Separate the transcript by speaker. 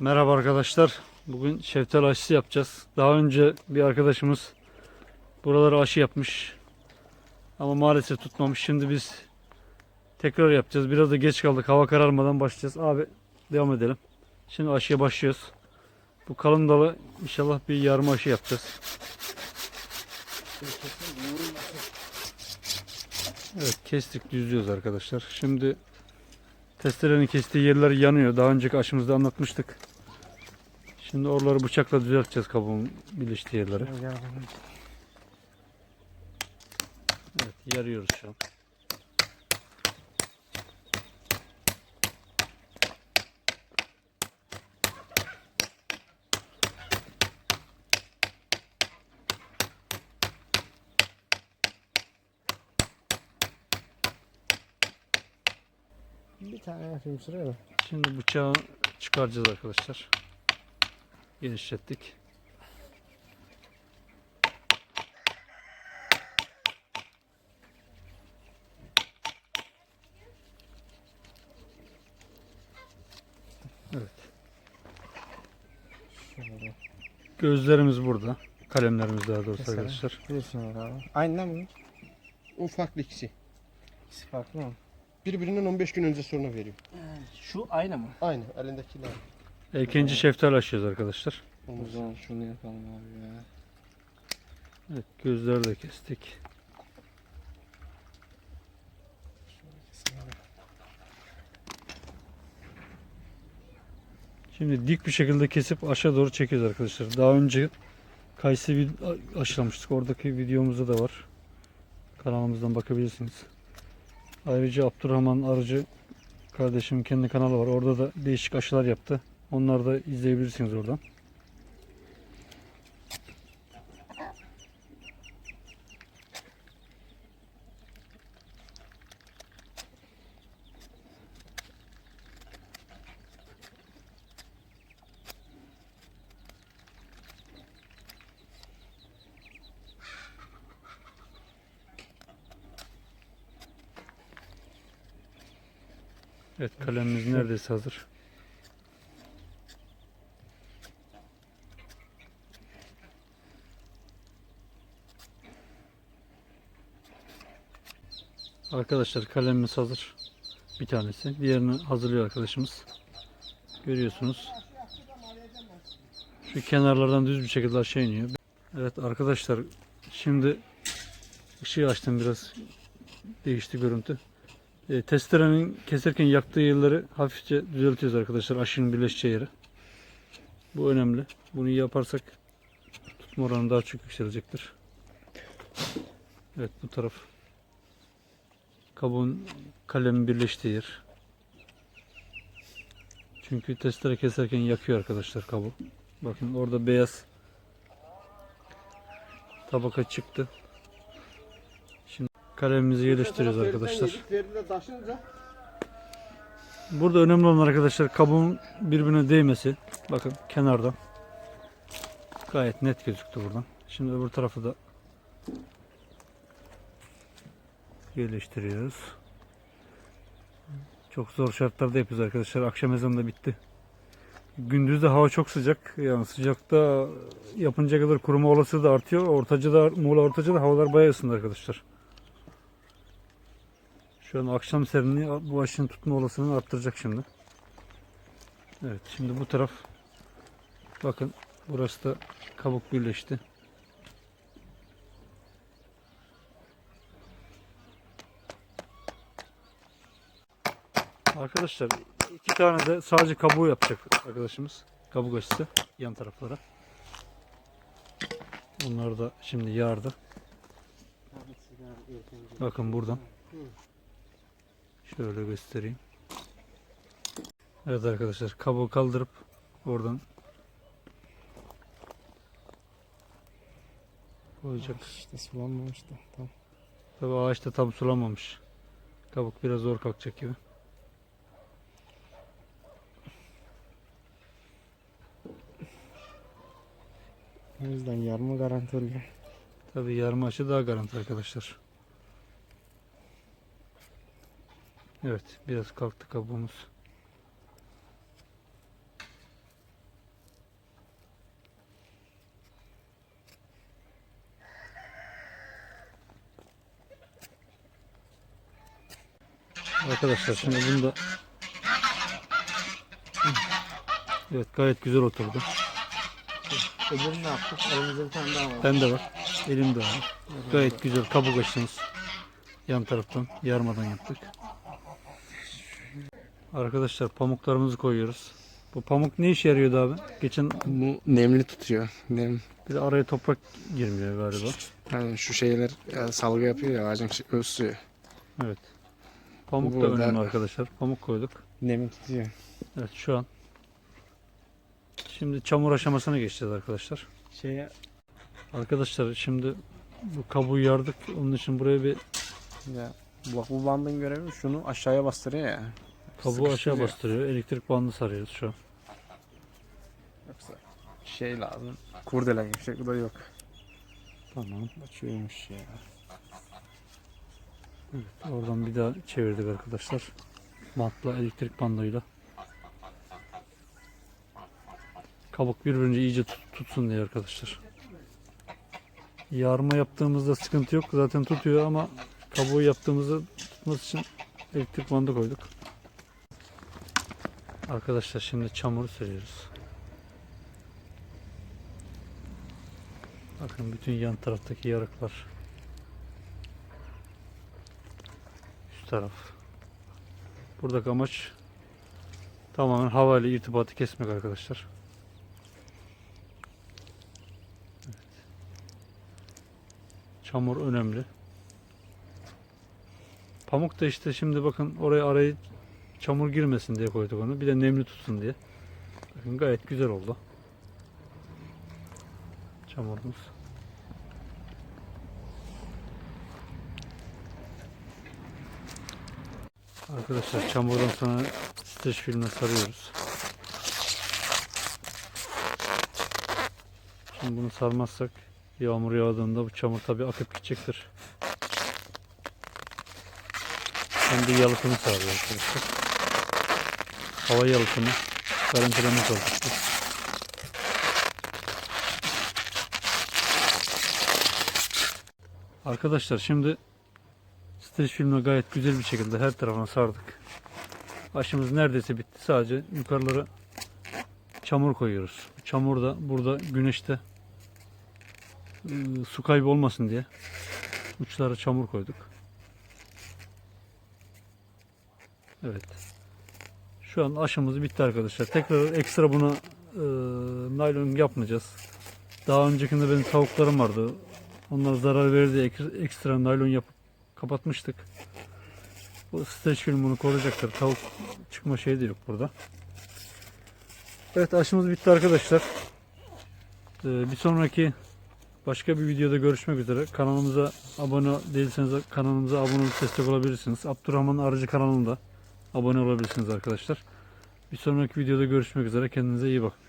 Speaker 1: Merhaba arkadaşlar. Bugün şeftali aşısı yapacağız. Daha önce bir arkadaşımız buralara aşı yapmış. Ama maalesef tutmamış. Şimdi biz tekrar yapacağız. Biraz da geç kaldık. Hava kararmadan başlayacağız. Abi devam edelim. Şimdi aşıya başlıyoruz. Bu kalın dalı inşallah bir yarım aşı yapacağız. Evet kestik düzlüyoruz arkadaşlar. Şimdi testerenin kestiği yerler yanıyor. Daha önceki aşımızda anlatmıştık. Şimdi oraları bıçakla düzelteceğiz kabuğun birleştiği yerleri. Evet yarıyoruz şu an.
Speaker 2: Bir tane yapayım sıraya da.
Speaker 1: Şimdi bıçağı çıkaracağız arkadaşlar. Genişlettik. Evet.
Speaker 2: Şöyle.
Speaker 1: Gözlerimiz burada. Kalemlerimiz daha doğrusu
Speaker 2: Keselim.
Speaker 1: arkadaşlar.
Speaker 2: Biliyorsun abi. Aynı mı?
Speaker 3: O farklı ikisi.
Speaker 2: İkisi farklı mı?
Speaker 3: Birbirinden 15 gün önce sonra veriyor.
Speaker 4: Şu aynı mı?
Speaker 3: Aynı elindekiler.
Speaker 1: İkinci şeftali açıyoruz arkadaşlar.
Speaker 4: O zaman şunu yapalım abi ya.
Speaker 1: Evet gözleri de kestik. Şimdi dik bir şekilde kesip aşağı doğru çekiyoruz arkadaşlar. Daha önce kayısı vid- aşılamıştık. Oradaki videomuzda da var. Kanalımızdan bakabilirsiniz. Ayrıca Abdurrahman Arıcı kardeşimin kendi kanalı var. Orada da değişik aşılar yaptı. Onları da izleyebilirsiniz oradan. Evet kalemimiz neredeyse hazır. Arkadaşlar kalemimiz hazır. Bir tanesi. Diğerini hazırlıyor arkadaşımız. Görüyorsunuz. Şu kenarlardan düz bir şekilde aşağı iniyor. Evet arkadaşlar şimdi ışığı açtım biraz değişti görüntü. E, testerenin keserken yaktığı yerleri hafifçe düzeltiyoruz arkadaşlar. Aşının birleşeceği yeri. Bu önemli. Bunu iyi yaparsak tutma oranı daha çok yükselecektir. Evet bu taraf. Kabuğun kalemin birleştiği yer. Çünkü testere keserken yakıyor arkadaşlar kabuğu. Bakın orada beyaz tabaka çıktı. Şimdi kalemimizi yerleştiriyoruz arkadaşlar. Burada önemli olan arkadaşlar kabuğun birbirine değmesi. Bakın kenardan. Gayet net gözüktü buradan. Şimdi öbür tarafı da yerleştiriyoruz. Çok zor şartlarda yapıyoruz arkadaşlar. Akşam ezanı da bitti. Gündüz de hava çok sıcak. Yani sıcakta yapınca kadar kuruma olasılığı da artıyor. Ortaca'da, Muğla Ortaca'da havalar bayağı ısındı arkadaşlar. Şu an akşam serinliği bu aşının tutma olasılığını arttıracak şimdi. Evet şimdi bu taraf bakın burası da kabuk birleşti. Arkadaşlar iki tane de sadece kabuğu yapacak arkadaşımız. Kabuk aşısı yan taraflara. Onlar da şimdi yardı. Bakın buradan. Şöyle göstereyim. Evet arkadaşlar kabuğu kaldırıp oradan koyacak.
Speaker 2: İşte sulanmamış da. Tamam.
Speaker 1: Tabi ağaçta tam sulamamış. Kabuk biraz zor kalkacak gibi.
Speaker 2: O yüzden yarma garanti oluyor.
Speaker 1: Tabi yarma açı daha garanti arkadaşlar. Evet biraz kalktı kabuğumuz. Arkadaşlar şimdi bunu da Evet gayet güzel oturdu.
Speaker 2: Öbürünü ne yaptık? Elimizde bir tane daha var.
Speaker 1: Bende var. Elimde var. Gayet güzel kabuk açtınız. Yan taraftan yarmadan yaptık. Arkadaşlar pamuklarımızı koyuyoruz. Bu pamuk ne işe yarıyordu abi? Geçen
Speaker 2: Bu nemli tutuyor. Nem.
Speaker 1: bir de araya toprak girmiyor galiba.
Speaker 2: Hani şu şeyler e, salgı yapıyor ya ağacın şey- öz suyu.
Speaker 1: Evet. Pamuk da
Speaker 2: Burada-
Speaker 1: önemli arkadaşlar. Pamuk koyduk.
Speaker 2: Nemi tutuyor.
Speaker 1: Evet şu an. Şimdi çamur aşamasına geçeceğiz arkadaşlar.
Speaker 2: Şeye
Speaker 1: Arkadaşlar şimdi bu kabuğu yardık. Onun için buraya bir
Speaker 2: ya bak bu bandın görevi şunu aşağıya bastırıyor ya.
Speaker 1: kabuğu aşağı
Speaker 2: Sıkıştırıyor.
Speaker 1: bastırıyor. Elektrik bandı sarıyoruz şu an.
Speaker 2: Yoksa şey lazım. Kurdele gibi şey bu da yok.
Speaker 1: Tamam.
Speaker 2: Açıyormuş ya.
Speaker 1: Oradan bir daha çevirdik arkadaşlar. Bantla elektrik bandıyla. Kabuk birbirince iyice tut- tutsun diye arkadaşlar. Yarma yaptığımızda sıkıntı yok. Zaten tutuyor ama kabuğu yaptığımızda tutması için elektrik bandı koyduk. Arkadaşlar şimdi çamuru seriyoruz. Bakın bütün yan taraftaki yarıklar. Şu taraf. Buradaki amaç tamamen hava ile irtibatı kesmek arkadaşlar. Çamur önemli. Pamuk da işte şimdi bakın oraya arayı çamur girmesin diye koyduk onu. Bir de nemli tutsun diye. Bakın gayet güzel oldu. Çamurumuz. Arkadaşlar çamurdan sonra streç filmle sarıyoruz. Şimdi bunu sarmazsak yağmur yağdığında bu çamur tabi akıp gidecektir. Hem de yalıtımı sağlıyor arkadaşlar. Hava yalıtımı garantilemek olacaktır. Arkadaşlar şimdi streç filmle gayet güzel bir şekilde her tarafına sardık. Aşımız neredeyse bitti. Sadece yukarılara çamur koyuyoruz. Çamur da burada güneşte ıı, su kaybı olmasın diye uçlara çamur koyduk. Evet. Şu an aşımız bitti arkadaşlar. Tekrar ekstra buna ıı, naylon yapmayacağız. Daha öncekinde benim tavuklarım vardı. Onlara zarar verir ekstra naylon yapıp kapatmıştık. Bu streç film bunu koruyacaktır. Tavuk çıkma şeyi de yok burada. Evet aşımız bitti arkadaşlar. Ee, bir sonraki başka bir videoda görüşmek üzere. Kanalımıza abone değilseniz kanalımıza abone olup destek olabilirsiniz. Abdurrahman Arıcı kanalında abone olabilirsiniz arkadaşlar. Bir sonraki videoda görüşmek üzere. Kendinize iyi bakın.